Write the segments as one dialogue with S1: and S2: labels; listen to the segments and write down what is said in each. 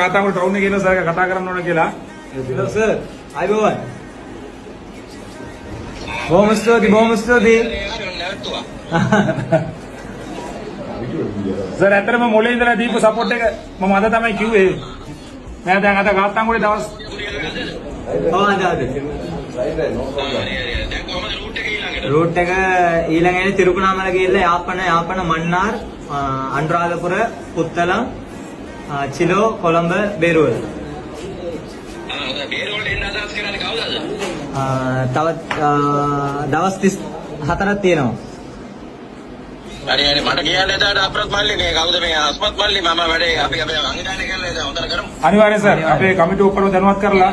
S1: කාතාවට town එකේ ඉන්න sir කතා කරන්න ඕන කියලා.
S2: හලෝ සර් අයිබෝවන් බොහොම ස්තුතියි බොහොම ස්තුතියි
S1: සර් ඇත්තටම මොලේ ඉඳලා දීපු සපෝට් එක මම අද තමයි කිව්වේ. මම දැන් අද කාත්තාංගුඩේ දවස්
S2: ඔව් අද අද රූට් එක ඊළඟ එන්නේ තිරුකුණාමල ගිහිල්ලා යාපන යාපන මන්නාර් අනුරාධපුර පුත්තලම් චිලෝ කොළඹ බේරුවල අ, තවත් අ, දවස් 34ක් තියෙනවා
S3: හරි හරි මට කියන්න එදාට අප්‍රත් මල්ලි මේ කවුද මේ අස්මත් මල්ලි මම වැඩේ අපි අපේ අංගදාන කියලා එදා හොඳට කරමු
S1: අනිවාර්යෙන් සර් අපේ කමිටු ඔක්කොම දැනුවත් කරලා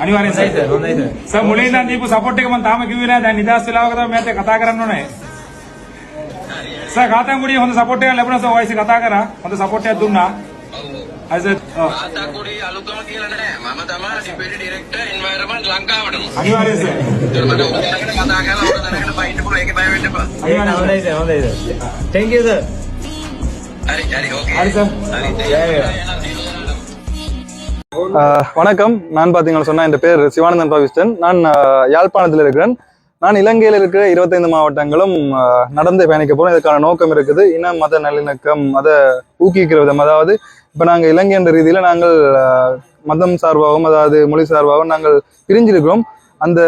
S1: අනිවාර්යෙන් සර්
S2: හොඳයි සර් සර්
S1: මුලින් ඉඳන් දීපු සපෝට් එක මම තාම කිව්වේ නෑ දැන් නිදාස් වෙලාවක තමයි මෑත් කතා කරන්න ඕනේ.
S3: ಸರ್
S2: ಗಾತಂಗುಡಿ ಒಂದು ಸಪೋರ್ಟ್ ಲೆಬನ ಸರ್ ವಯಸ್ಸಿಗೆ ಗತಾಗರ ಒಂದು
S3: ಸಪೋರ್ಟ್ ದುನ್ನ అనివార్యం
S1: సార్ థ్యాంక్
S3: యూ
S4: సార్ வணக்கம். நான் பாத்தீங்கன்னா சொன்னா என் பேர் சிவானந்தன் பாவிஸ்டன் நான் uh, யாழ்ப்பாணத்தில் இருக்கிறேன். நான் இலங்கையில் இருக்கிற இருபத்தைந்து மாவட்டங்களும் நடந்து பயணிக்க போகிறோம் இதுக்கான நோக்கம் இருக்குது. இன மத நல்லிணக்கம் அதை ஊக்குவிக்கிற விதம். அதாவது இப்போ நாங்கள் இலங்கை என்ற ரீதியில் நாங்கள் மதம் சார்பாகவும் அதாவது மொழி சார்பாகவும் நாங்கள் பிரிஞ்சிருக்கிறோம். அந்த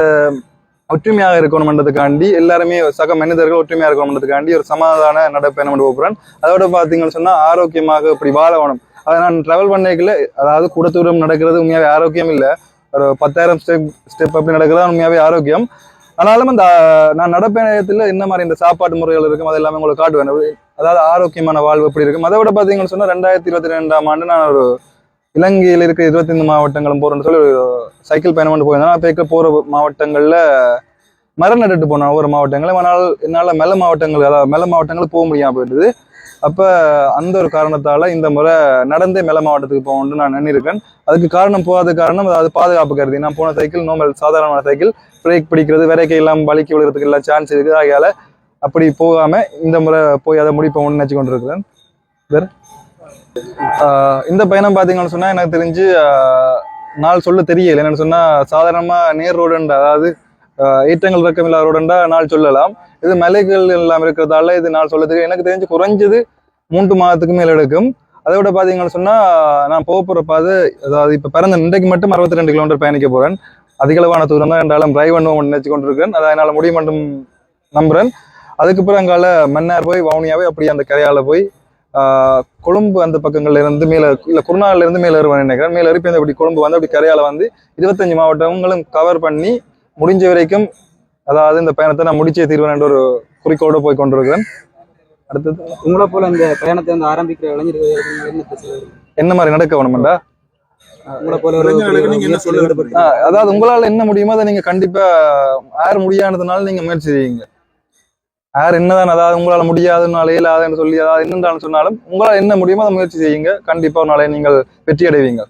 S4: ஒற்றுமையாக இருக்கணும்ன்றதுக்காண்டி எல்லாருமே சக மனிதர்கள் ஒற்றுமையாக இருக்கணும்ன்றதுக்காண்டி ஒரு சமாதான நடப்பயணம் கொண்டு போகிறேன் அதோட பார்த்தீங்கன்னு சொன்னால் ஆரோக்கியமாக இப்படி வாழணும் அதை நான் ட்ராவல் பண்ணிக்கல அதாவது கூட தூரம் நடக்கிறது உண்மையாகவே ஆரோக்கியம் இல்லை. ஒரு பத்தாயிரம் ஸ்டெப் ஸ்டெப் அப்படி நடக்கிறது உண்மையாகவே ஆரோக்கியம். ஆனாலும் அந்த நான் நடப்பயணத்தில் என்ன மாதிரி இந்த சாப்பாட்டு முறைகள் இருக்கும் அது எல்லாமே உங்களுக்கு காட்டுவேன். அதாவது ஆரோக்கியமான வாழ்வு எப்படி இருக்கும்? அதை விட பார்த்தீங்கன்னு சொன்னால் ரெண்டாயிரத்தி இருபத்தி ரெண்டாம் ஆண்டு நான் ஒரு இலங்கையில் இருக்கிற இருபத்தைந்து மாவட்டங்களும் போறேன்னு சொல்லி ஒரு சைக்கிள் பயணம் கொண்டு போயிருந்தேன். அப்போ இருக்க போகிற மாவட்டங்களில் மரம் நட்டுட்டு போனேன் ஒவ்வொரு மாவட்டங்களும் ஆனால் என்னால் மெல்ல மாவட்டங்கள் அதாவது மெல்ல மாவட்டங்கள் போக முடியாம போயிடுது அப்போ அந்த ஒரு காரணத்தால் இந்த முறை நடந்தே மேல மாவட்டத்துக்கு போகணும்னு நான் நினைக்கிறேன். அதுக்கு காரணம் போகாத காரணம் அதாவது பாதுகாப்பு கருதி. நான் போன சைக்கிள் நார்மல் சாதாரணமான சைக்கிள் பிரேக் பிடிக்கிறது விரைக்கை எல்லாம் வலிக்கு விழுறதுக்கு எல்லாம் சான்ஸ் இருக்குது. ஆகையால் அப்படி போகாமல் இந்த முறை போய் அதை முடிப்போம்னு நினச்சி கொண்டிருக்கிறேன். வேறு? இந்த பயணம் பார்த்தீங்கன்னு சொன்னால் எனக்கு தெரிஞ்சு நாள் சொல்ல தெரியல. என்னன்னு சொன்னால் சாதாரணமாக நேர் ரோடுன்ற அதாவது ஆஹ் ஏற்றங்கள் ரோடுண்டா நாள் சொல்லலாம். இது மலைகள் எல்லாம் இருக்கிறதால இது நாள் சொல்ல எனக்கு தெரிஞ்சு குறைஞ்சது மூன்று மாதத்துக்கு மேல் எடுக்கும். அதை விட பார்த்தீங்கன்னு சொன்னால் நான் போக போகிற பாதை அதாவது இப்போ பிறந்த இன்றைக்கு மட்டும் அறுபத்தி ரெண்டு கிலோமீட்டர் பயணிக்க போகிறேன் அதிகளவான தூரம் தான் என்றாலும் ட்ரைவ் பண்ணுவோம் நினைச்சு கொண்டிருக்கேன் அதை என்னால் முடியும் மட்டும் நம்புகிறேன் அதுக்கப்புறம் அங்கால மன்னார் போய் வவுனியாவே அப்படி அந்த கரையால் போய் கொழும்பு அந்த பக்கங்கள்ல இருந்து இல்லை இல்ல மேலே இருந்து வருவேன் நினைக்கிறேன். மேலே இருப்பேன் அந்த அப்படி கொழும்பு வந்து அப்படி கரையால் வந்து இருபத்தஞ்சு மாவட்டங்களும் கவர் பண்ணி முடிஞ்ச வரைக்கும் அதாவது இந்த பயணத்தை நான் முடிச்சே தீர்வேன் என்ற ஒரு குறிக்கோடு போய் கொண்டிருக்கிறேன். அடுத்தது
S5: உங்களை போல இந்த பயணத்தை வந்து ஆரம்பிக்கிற இளைஞர்களுக்கு என்ன
S4: மாதிரி நடக்க ஆஹ் அதாவது உங்களால என்ன முடியுமோ அதை நீங்க கண்டிப்பா யார் முடியாததுனால நீங்க முயற்சி செய்யுங்க யார் என்னதான் அதாவது உங்களால முடியாதுனால இயலாதுன்னு சொல்லி அதாவது என்னன்னு சொன்னாலும் உங்களால என்ன முடியுமோ அதை முயற்சி செய்யுங்க கண்டிப்பா ஒரு நாளை நீங்கள் வெற்றி அடைவீங்க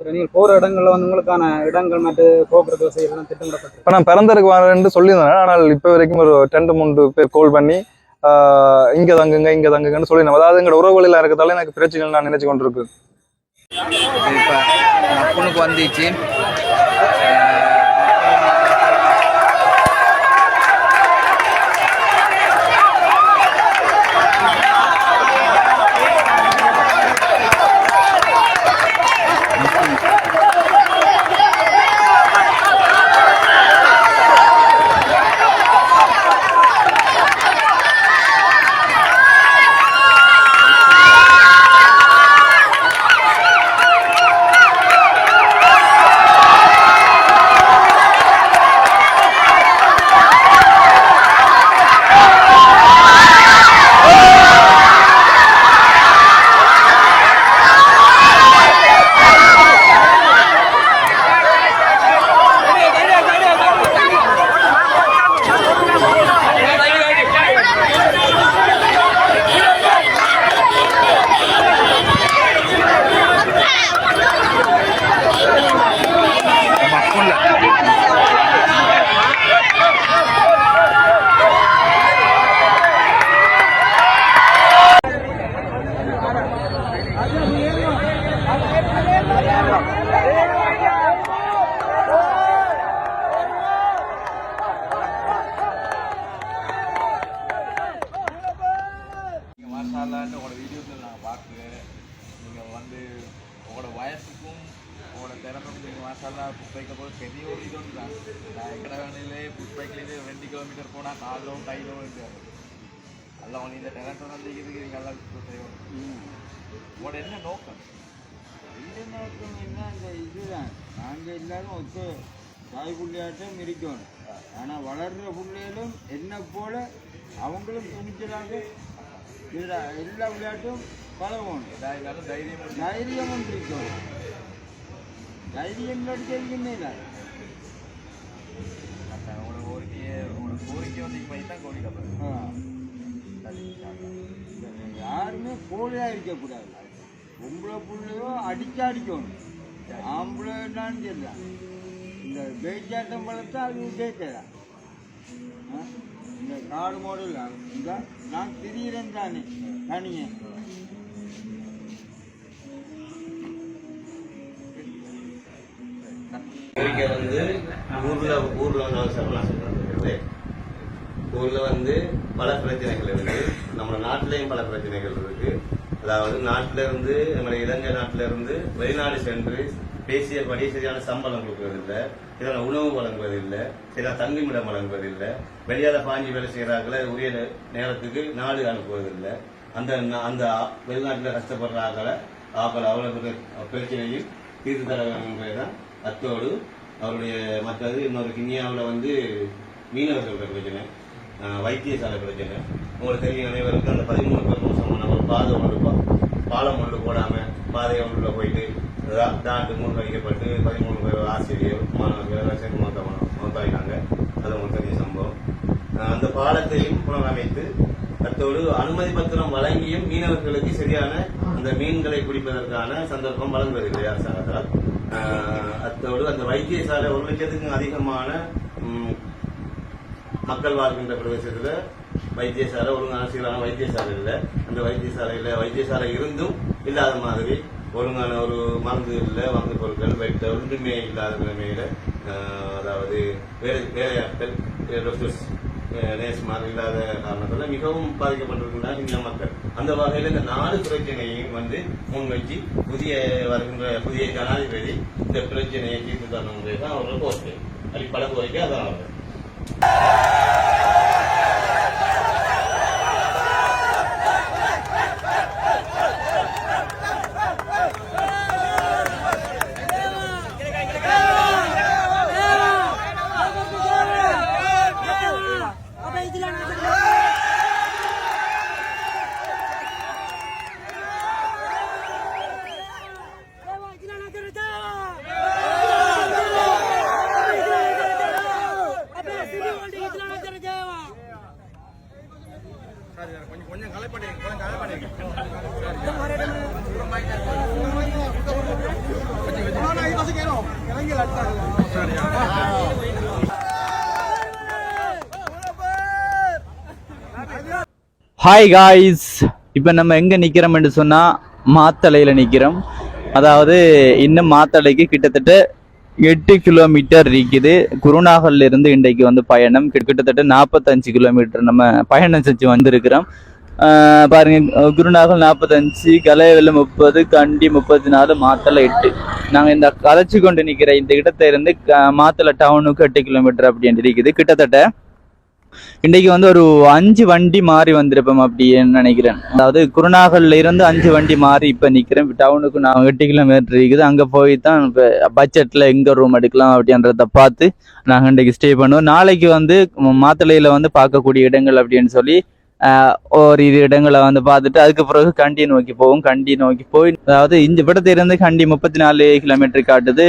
S5: நீங்கள் போற இடங்கள்ல வந்து உங்களுக்கான இடங்கள் மற்றும் போக்குவரத்து வசதி எல்லாம் திட்டமிடப்பட்டு
S4: இப்ப நான் பிறந்தருக்கு வரேன்னு சொல்லியிருந்தேன். ஆனால் இப்ப வரைக்கும் ஒரு ரெண்டு மூன்று பேர் கால் பண்ணி இங்க தங்குங்க இங்க தங்குங்கன்னு சொல்லியிருந்தேன். அதாவது எங்களோட உறவுகள் எல்லாம் இருக்கிறதால எனக்கு பிரச்சனைகள் நான் நினைச்சு கொண்டிருக்கு
S6: இப்போ பொண்ணுக்கு வந்துச்சு. அது உங்களோட வயசுக்கும் உங்களோட திறமைக்கும் நீங்கள் மாசாலா புஷ் பைக்கை போது பெரிய ஒரு இது ஒன்று தான். நான் எங்கட வேலையிலே புஷ் பைக்லேயே ரெண்டு கிலோமீட்டர் போனால் காலோ கையிலோ இருக்காது எல்லாம் உனக்கு இந்த டெலண்ட் வந்து இதுக்கு நீங்கள் எல்லாம் செய்யணும் உங்களோட என்ன நோக்கம்?
S7: இந்த நோக்கம் என்ன? அந்த இதுதான். நாங்கள் எல்லாரும் ஒத்து தாய் புள்ளையாட்டம் இருக்கணும் ஆனால் வளர்கிற பிள்ளைகளும் என்ன போல அவங்களும் துணிச்சலாக இதுல எல்லா விளையாட்டும்
S6: இருந்தாலும் தைரியம் பண்ணி
S7: தைரியம் நடிச்சிருக்குமே இல்லை.
S6: உங்களோட கோரிக்கையை உங்களோட கோரிக்கை வந்து இப்போ தான்
S7: ஆ. யாருமே கோழியாக இருக்கக்கூடாது பொம்பளை பிள்ளையோ அடிச்சா அடிக்கணும். ஆம்பளைனாலும் சரிதான் இந்த பேச்சாட்டம் வளர்த்தா அது பேச்சதான் இந்த காடு மாடல் நான் திரியிறேன் தானே தனியே.
S8: வந்து ஊர்ல ஊர்ல வந்து அவசரம்லாம் ஊர்ல வந்து பல பிரச்சனைகள் இருக்கு. நம்ம நாட்டிலையும் பல பிரச்சனைகள் இருக்கு. அதாவது நாட்டில இருந்து நம்ம இலங்கை நாட்டில இருந்து வெளிநாடு சென்று பேசியபடி சரியான சம்பளம் கொடுக்கறதில்லை சரியான உணவு வழங்குவதில்லை சரியான தங்குமிடம் வழங்குவதில்லை வெளியால பாஞ்சி வேலை செய்யறாங்கள உரிய நேரத்துக்கு நாடு அனுப்புவதில்லை. அந்த அந்த வெளிநாட்டில் கஷ்டப்படுற ஆக்களை ஆக்கள் அவ்வளவு பிரச்சனையும் தீர்த்து தர வேண்டும் அத்தோடு அவருடைய மற்றது இன்னொரு கிண்ணியாவில் வந்து மீனவர்கள் பிரச்சனை வைத்தியசாலை பிரச்சனை. உங்களுக்கு தெரியும் அனைவருக்கும் அந்த பதிமூணு பேர் மோசமான ஒரு பாதை ஒன்று பாலம் ஒன்று போடாமல் பாதை ஒன்றுல போயிட்டு டாக்டர் தாண்டு வைக்கப்பட்டு பதிமூணு பேர் ஆசிரியர் மாணவர்கள் சேர்ந்து மொத்த அது ஒரு தெரிய சம்பவம். அந்த பாலத்தையும் புனரமைத்து அத்தோடு அனுமதி பத்திரம் வழங்கியும் மீனவர்களுக்கு சரியான அந்த மீன்களை பிடிப்பதற்கான சந்தர்ப்பம் வழங்குவதில்லை அரசாங்கத்தால் அத்தோடு அந்த வைத்தியசாலை ஒரு லட்சத்துக்கும் அதிகமான மக்கள் வாழ்கின்ற பிரதேசத்தில் வைத்தியசாலை ஒழுங்கான சீரான வைத்தியசாலை இல்லை. அந்த வைத்தியசாலையில் வைத்தியசாலை இருந்தும் இல்லாத மாதிரி ஒழுங்கான ஒரு மருந்து இல்லை மருந்து பொருட்கள் வெட்ட ஒன்றுமே இல்லாத நிலைமையில் அதாவது வேலை வேலையாட்கள் டாக்டர்ஸ் இல்லாத காரணத்தில் மிகவும் பாதிக்கப்பட்டிருக்கின்றார் இந்த மக்கள். அந்த வகையில் இந்த நாலு பிரச்சனையையும் வந்து முன்வச்சு புதிய வருகின்ற புதிய ஜனாதிபதி இந்த பிரச்சனையை தீர்த்து தரணுங்கிறது தான் அவரோட கோரிக்கை. அடிப்படை கோரிக்கை அதான் அவர்கள்
S9: ஹாய் காய்ஸ் இப்போ நம்ம எங்கே நிற்கிறோம்னு சொன்னால் மாத்தலையில் நிற்கிறோம் அதாவது இன்னும் மாத்தலைக்கு கிட்டத்தட்ட எட்டு கிலோமீட்டர் இருக்குது. குருநாகல்ல இருந்து இன்றைக்கு வந்து பயணம். கிட்ட- கிட்டத்தட்ட நாற்பத்தஞ்சு கிலோமீட்டர் நம்ம பயணம் செஞ்சு வந்திருக்கிறோம். பாருங்கள் பாருங்க குருநாகல் நாற்பத்தஞ்சு கலைவெல்ல முப்பது கண்டி முப்பத்தி நாலு மாத்தளை எட்டு. நாங்கள் இந்த கலைச்சி கொண்டு நிற்கிற இந்த இடத்துல இருந்து க- மாத்தளை டவுனுக்கு எட்டு கிலோமீட்டர் அப்படின்ட்டு இருக்குது கிட்டத்தட்ட இன்றைக்கு வந்து ஒரு அஞ்சு வண்டி மாறி வந்திருப்போம் அப்படின்னு நினைக்கிறேன். அதாவது குருநாகல்ல இருந்து அஞ்சு வண்டி மாறி இப்போ நிற்கிறேன் டவுனுக்கு நான் எட்டு கிலோமீட்டர் இருக்குது. அங்கே போய் தான் இப்போ பட்ஜெட்டில் எங்கே ரூம் எடுக்கலாம் அப்படின்றத பார்த்து நாங்கள் இன்றைக்கு ஸ்டே பண்ணுவோம். நாளைக்கு வந்து மாத்தலையில் வந்து பார்க்கக்கூடிய இடங்கள் அப்படின்னு சொல்லி ஒரு இரு இடங்களை வந்து பார்த்துட்டு அதுக்கு பிறகு கண்டி நோக்கி போவோம். கண்டி நோக்கி போய் அதாவது இந்த இடத்திலிருந்து கண்டி முப்பத்தி நாலு கிலோமீட்டர் காட்டுது.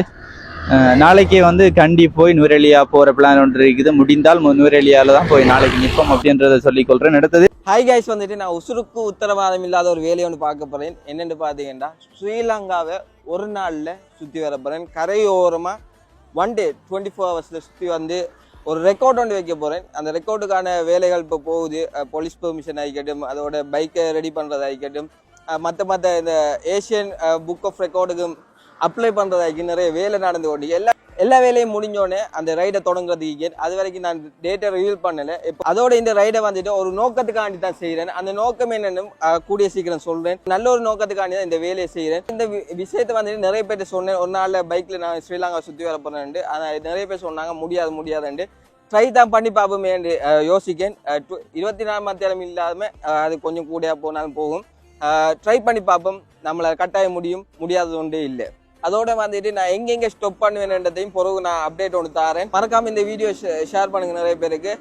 S9: நாளைக்கு நாளைக்கே வந்து கண்டி போய் நுரேலியா போகிற பிளான் ஒன்று இருக்குது. முடிந்தால் நுரேலியாவில் தான் போய் நாளைக்கு நிற்போம் அப்படின்றத சொல்லிக் கொள்றேன் அடுத்தது
S10: ஹை கைஸ் வந்துட்டு நான் உசுருக்கு உத்தரவாதம் இல்லாத ஒரு வேலையை ஒன்று பார்க்க போகிறேன் என்னென்னு பார்த்தீங்கன்னா ஸ்ரீலங்காவை ஒரு நாளில் சுற்றி வர போகிறேன் கரையோரமாக ஒன் டே டுவெண்ட்டி ஃபோர் ஹவர்ஸில் சுற்றி வந்து ஒரு ரெக்கார்ட் ஒன்று வைக்க போகிறேன் அந்த ரெக்கார்டுக்கான வேலைகள் இப்போ போகுது. போலீஸ் பெர்மிஷன் ஆகிக்கட்டும் அதோட பைக்கை ரெடி பண்ணுறது ஆகிக்கட்டும் மற்ற மற்ற இந்த ஏஷியன் புக் ஆஃப் ரெக்கார்டுக்கு அப்ளை பண்ணுறதாக்கி நிறைய வேலை நடந்து கொண்டு எல்லா எல்லா வேலையும் முடிஞ்சோடனே அந்த ரைடை தொடங்குறதுக்கு அது வரைக்கும் நான் டேட்டை ரிவீல் பண்ணலை. இப்போ அதோட இந்த ரைடை வந்துட்டு ஒரு நோக்கத்துக்காண்டி தான் செய்கிறேன் அந்த நோக்கம் என்னென்னு கூடிய சீக்கிரம் சொல்கிறேன் நல்ல ஒரு நோக்கத்துக்காண்டி தான் இந்த வேலையை செய்கிறேன் இந்த விஷயத்தை வந்துட்டு நிறைய பேர் சொன்னேன். ஒரு நாளில் பைக்கில் நான் ஸ்ரீலங்கா சுற்றி வர போகிறேன்ட்டு ஆனால் நிறைய பேர் சொன்னாங்க முடியாது முடியாதுன்ட்டு. ட்ரை தான் பண்ணி பார்ப்போமே என்று யோசிக்கேன். டு- இருபத்தி நாலு தேதி இல்லாமல் அது கொஞ்சம் கூடயா போனாலும் போகும். ட்ரை பண்ணி பார்ப்போம். நம்மளை கட்டாயம் முடியும். முடியாதது ஒன்றே இல்லை. அதோட வந்துட்டு நான் எங்கெங்க ஸ்டாப் பண்ணுவேன்றதையும் பிறகு நான் அப்டேட் ஒன்று தரேன். மறக்காம இந்த வீடியோ ஷேர் பண்ணுங்க நிறைய பேருக்கு.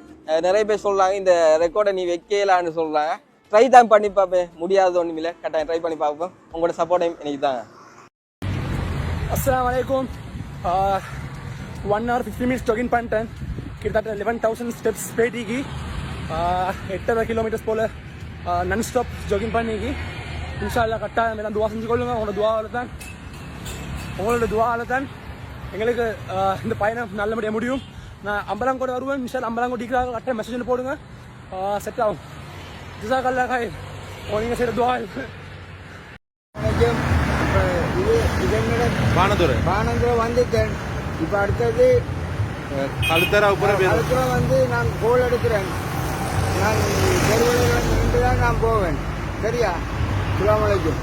S10: நிறைய பேர் சொல்றாங்க இந்த ரெக்கார்டை நீ வைக்கலான்னு சொல்றாங்க. ட்ரை தான் பண்ணி பார்ப்பேன். முடியாத ஒன்றுமில்ல கரெக்டாக கட்டாயம் ட்ரை பண்ணி பார்ப்போம். உங்களோட சப்போர்ட்டையும் எனக்கு தாங்க.
S5: அஸ்லாம் வலைக்கும் ஒன் ஹவர் ஃபிஃப்டி மினிட்ஸ் டொகின் பண்ணிட்டேன். கிட்டத்தட்ட லெவன் தௌசண்ட் ஸ்டெப்ஸ் பேட்டிக்கு. எட்டரை கிலோமீட்டர்ஸ் போல் நன் ஸ்டாப் ஜாகிங் பண்ணிக்கு. இன்ஷா அல்லா கட்டாயம் எல்லாம் துவா செஞ்சு கொள்ளுங்க உங்களோட துவாவில் தான் உங்களோட துவாவில் தான் எங்களுக்கு இந்த பயணம் நல்லபடியாக முடியும். நான் அம்பலாங்கோட்டை வருவேன். இன்ஷா அல்லா அம்பலாங்கோட்டிக்காக கட்டாயம் மெசேஜ் போடுங்க. செட் ஆகும். ஜிசாக் அல்லா காய் நீங்கள் செய்கிற துவா
S7: வணக்கம் இப்போ இது. இதனோட
S6: பானதுரை
S7: பானந்துரம் வந்துட்டேன். இப்போ அடுத்தது
S6: கழுத்தரா
S7: அதுக்கப்புறம் வந்து நான் கோல் எடுக்கிறேன். நான் தெருவில் நின்று தான் நான் போவேன். சரியா? அலைக்கும்.